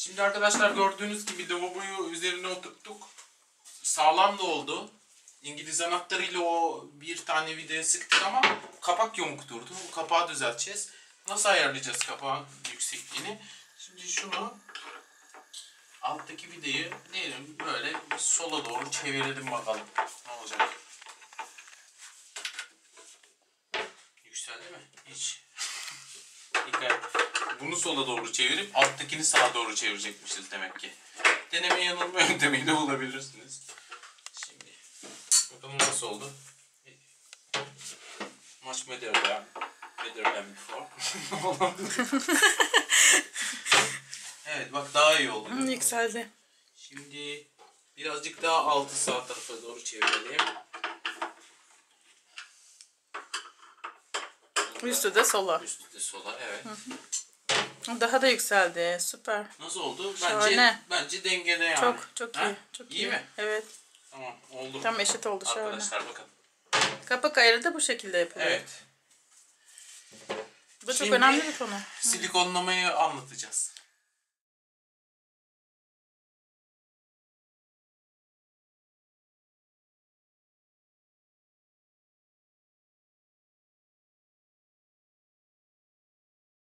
Şimdi arkadaşlar gördüğünüz gibi lavaboyu üzerine oturttuk. Sağlam da oldu. İngiliz anahtarıyla o bir tane vidaya sıktık ama kapak yamuk durdu. Bu kapağı düzelteceğiz. Nasıl ayarlayacağız kapağın yüksekliğini? Şimdi şunu alttaki vidayı diyelim böyle sola doğru çevirelim bakalım. Ne olacak? Yükseldi mi? Hiç. Dikkat. Bunu sola doğru çevirip alttakini sağa doğru çevirecekmişiz demek ki. Deneme yanılma yöntemiyle bulabilirsiniz. Şimdi bakalım nasıl oldu. Much better than, better than before. evet bak daha iyi oldu. Hı, Yükseldi. Şimdi birazcık daha altı sağ tarafa doğru çevirelim. Üstü de sola. Üstü de sola evet. Daha da yükseldi. Süper. Nasıl oldu? Şahane. Bence bence dengede yani. Çok çok Ha? iyi. Çok iyi. İyi mi? Evet. Tamam oldu. Tam eşit oldu şöyle. Arkadaşlar bakın. Kapak ayarı da bu şekilde yapılıyor. Evet. Bu da çok Şimdi- önemli bir konu. Silikonlamayı anlatacağız.